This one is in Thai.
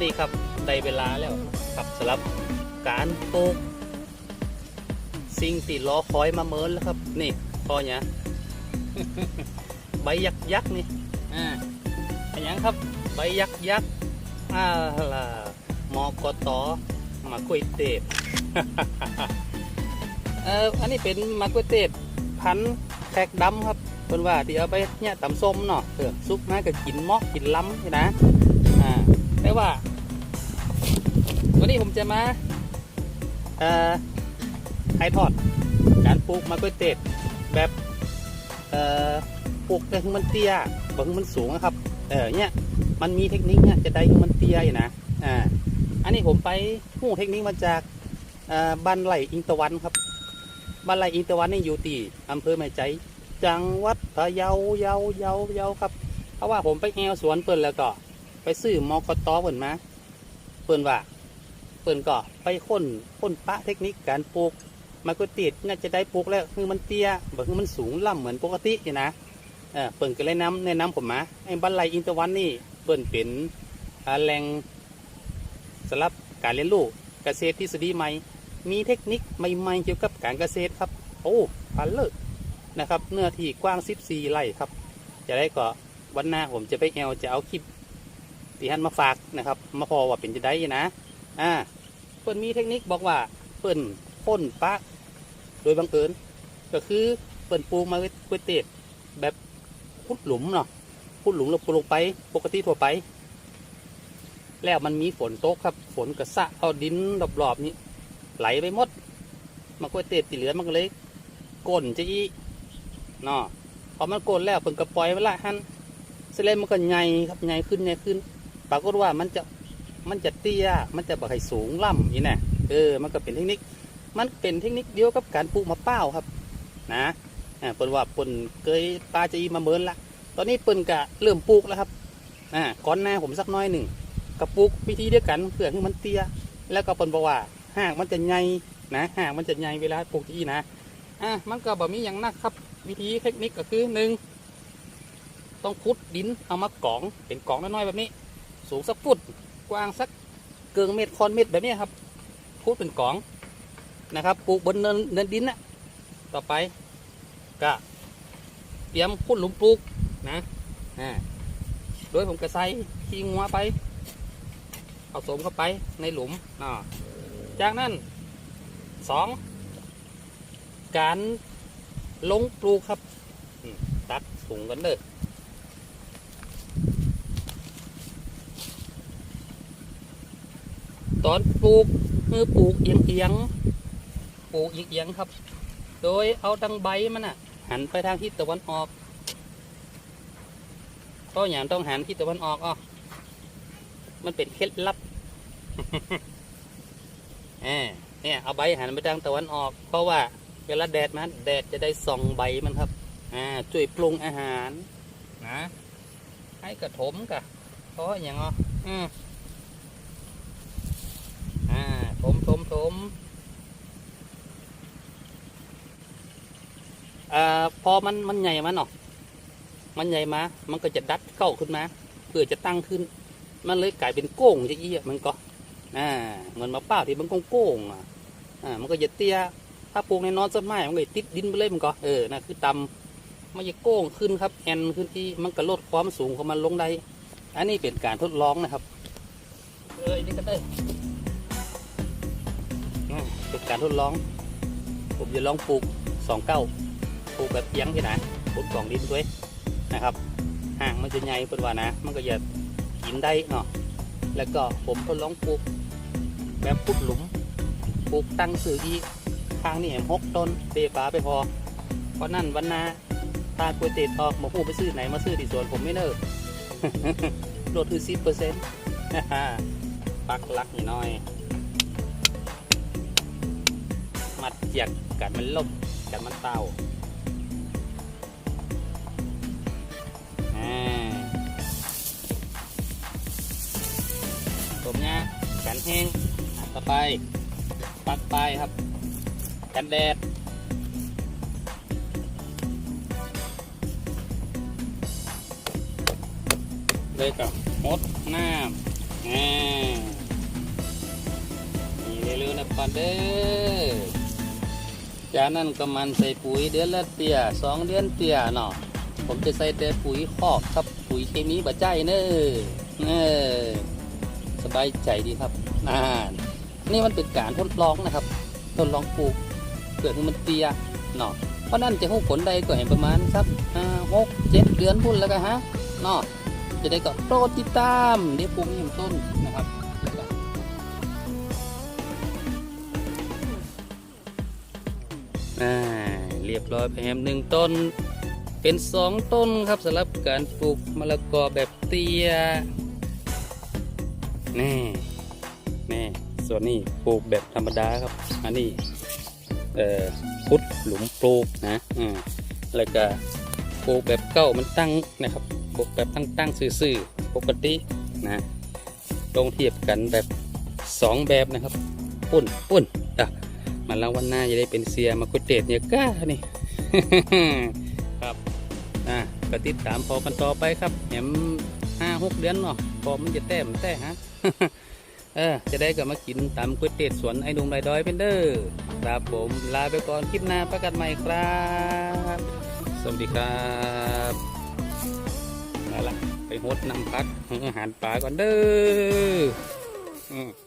อนนี้ครับได้เวลาแล้วครับสำหรับการปลูกสิ่งที่รอคอยมาเมินแล้วครับ นี่พอเนี่ยใบยักษ์ยักษ์นี่อ่าอันยังครับ ใบยักษ์ยักษ์อ่าล่ะมอกตอมะกล้วยเตดเอ่ออันนี้เป็นมะกล้วยเตดพันธุ์แขกดำครับเป็นว่าที่เอาไปเนี่ยตำส้มเนาะเออซุปมาก็กินเมอกกินล้ำนี่นะอ่าแต่ว่า วันนี้ผมจะมาเอ่อถ่ายทอดการปลูกมะกล้วยเตดแบบปลูกแต่ให้มันเตี้ยบ่ให้มันสูงนะครับ เออเนี่ยมันมีเทคนิคเนี่ยจะได้ให้มันเตี้ยอยู่นะอ่าอันนี้ผมไปหู้เทคนิคมาจากบ้านไหลอิงตะวันครับบ้านไหลอิงตะวันนี่อยู่ที่อำเภอแม่ใจจังหวัดพะเยาเยาเยาเยาครับเพราะว่าผมไปแอวสวนเปิ่นแล้วก็ ไปซื้อมอกตอเปิ่นมา เปิ่นว่าิ่นก็ไปค้นค้นปะเทคนิคการปลูกมันก็ติดน่าจะได้ปลูกแล้วคือมันเตี้ยบ่คือมันสูงล่ำเหมือนปกตินี่นะเออเปิ่นก็เลยนำแนะนำผมมาไอ้บันไลอินทวันนี่เปิ่นเป็นแหล่งสำหรับการเรียนรู้เกษตรทฤษฎีใหม่ มีเทคนิคใหม่ๆเกี่ยวกับการเกษตรครับ โอ้พันเลิศนะครับเนื้อที่กว้าง 14 ไร่ครับ จะได้ก็วันหน้าผมจะไปแอลจะเอาคลิปที่ท่านมาฝากนะครับ มาพอว่าเป็นจะได้นะ อ่า เปิ่นมีเทคนิคบอกว่าเปิ่นพ่นปะโดยบังเอิญก็คือเปิ่นปลูกมาก๋วยเตี๋ยวแบบพุดหลุมเนาะพุดหลุมเราปลูกไปปกติทั่วไป แล้วมันมีฝนตกครับ ฝนกระสะเอาดินรอบๆนี้ ไหลไปหมดมาก๋วยเตี๋ยวที่เหลือมันก็เลยก้นจะอีเนาะพอมันก้นแล้วเปิ่นก็ปล่อยไว้ละฮันเสร็จแล้วมันก็ใหญ่ครับใหญ่ขึ้นใหญ่ขึ้นปรากฏว่ามันจะ มันจะเตี้ย มันจะบ่ให้สูงล่ำนี่แน่เออ มันก็เป็นเทคนิค มันเป็นเทคนิคเดียวกับการปลูกมะเป้าครับ นะอ่าเปิ่นว่าเปิ่นเคยปลาจะอีมาเมินละ ตอนนี้เปิ่นกะเริ่มปลูกแล้วครับ อ่าก่อนหน้าผมสักน้อยหนึ่งกับปลูกวิธีเดียวกันเพื่อให้มันเตี้ย แล้วก็เปิ่นบอกว่าหากมันจะใหญ่นะหากมันจะใหญ่เวลาปลูกจีนะ อ่ามันก็บ่มีอย่างนักครับ วิธีเทคนิคก็คือหนึ่งต้องขุดดินเอามากองเป็นกองน้อยๆแบบนี้ สูงสักฟุต กว้างสักเกิงเมตรคอนเมตรแบบนี้ครับขุดเป็นกองนะครับปลูกบนเนินเนินดินนะต่อไปก็เตรียมขุดหลุมปลูกนะอ่าโดยผมกระใส่ขี้งัวไปเอาสมเข้าไปในหลุมอ่าจากนั้นสองการลงปลูกครับ ตัดถุงกันเลย ตอนปลูกคือปลูกเอียงเอียงๆปลูกอีกเอียงครับ โดยเอาดังใบมันอะ หันไปทางทิศตะวันออกก็อย่างต้องหันทิศตะวันออกอะมันเป็นเคล็ดลับเออเนี่ยเอาใบหันไปทางตะวันออก เพราะว่าเวลาแดดมาแดดจะได้ส่องใบมันครับ อ่าช่วยปรุงอาหาร นะ ให้กระถมกะเพราะอย่างอะอืม ถมถมถมอ่าพอมันมันใหญ่มาเนาะมันใหญ่มา มันก็จะดัดเข้าขึ้นมาเพื่อจะตั้งขึ้น มันเลยกลายเป็นโก้งจะอี้อะมันก็อ่าเหมือนมะพร้าวที่มันโก้งๆอะอ่ามันก็จะเตี้ยถ้าปลูกในนอนต้นไม้มันก็ติดดินไปเลยมันก็เออนะคือตำมันจะโก้งขึ้นครับแอนขึ้นที่มันก็ลดความสูงของมันลงได้ อันนี้เป็นการทดลองนะครับเออนี่ก็ได้ เป็นการทดลอง ผมจะลองปลูกสองเก้าปลูกแบบเอียงที่ไหนปลูกกล่องดินด้วยนะครับห่างมันจะใหญ่เป็นว่านะ มันก็จะกินได้เนาะแล้วก็ผมทดลองปลูกแบบพุดหลุมปลูกตั้งสื่ออีกทางนี่แหมหกต้นเตะปลาไปพอ เพราะนั่นวันนาตากวยเตี๋ยวออกมาพูไปซื้อไหนมาซื้อที่สวนผมไม่เนิบลดคือสิบเปอร์เซ็นต์ปักลักนิดหน่อย มัดเจียกกันมันล่มกันมันเต้าอ่าผมเนี่ยกันแห้งต่อไป ปักไปครับ กันแดดเลยกับมดน้อ่านี่เร็วๆนะก่อนเด้อ จากนั้นก็มันใส่ปุ๋ยเดือนละเตียสองเดือนเตียเนาะผมจะใส่แต่ปุ๋ยคอกครับปุ๋ยเคมีบะใจเนอเออสบายใจดีครับอ่านี่มันเป็นการทดลองนะครับทดลองปลูกเพื่อให้มันเตียเนาะเพราะนั่นจะหูผลใดก็เห็นประมาณสักอ่าหกเจ็ดเดือนพุ่นแล้วกันฮะเนาะจะได้ก็โปรดติดตามเดี๋ยวปลูกนี่ต้นนะครับ อ่าเรียบร้อยแฮมหนึ่งต้น เป็นสองต้นครับสำหรับการปลูกมะละกอแบบเตี้ยนี่นี่ส่วนนี้ปลูกแบบธรรมดาครับอันนี้เอ่อพุดหลุมปลูกนะอืมแล้วก็ปลูกแบบเก้ามันตั้งนะครับปลูกแบบตั้งตั้งซื่อๆปกตินะตรงเทียบกันแบบสองแบบนะครับปุ่นปุ่นอะ มาแล้ววันหน้าจะได้เป็นเสียมาคุเตดเนี่ยก้านี่ ครับอะก็ติดตามพอกันต่อไปครับแหมห้าหกเดือนเนาะพอมันจะแต้มแต่ฮะเออจะได้ก็มากินตามก๋วยเตี๋ยวสวนไอ้ดุงไรดอยเป็นเด้อครับผมลาไปก่อนคลิปหน้าประกันใหม่ครับ สวัสดีครับนั่นละไปหดน้ำพักอาหารปลาก่อนเด้อ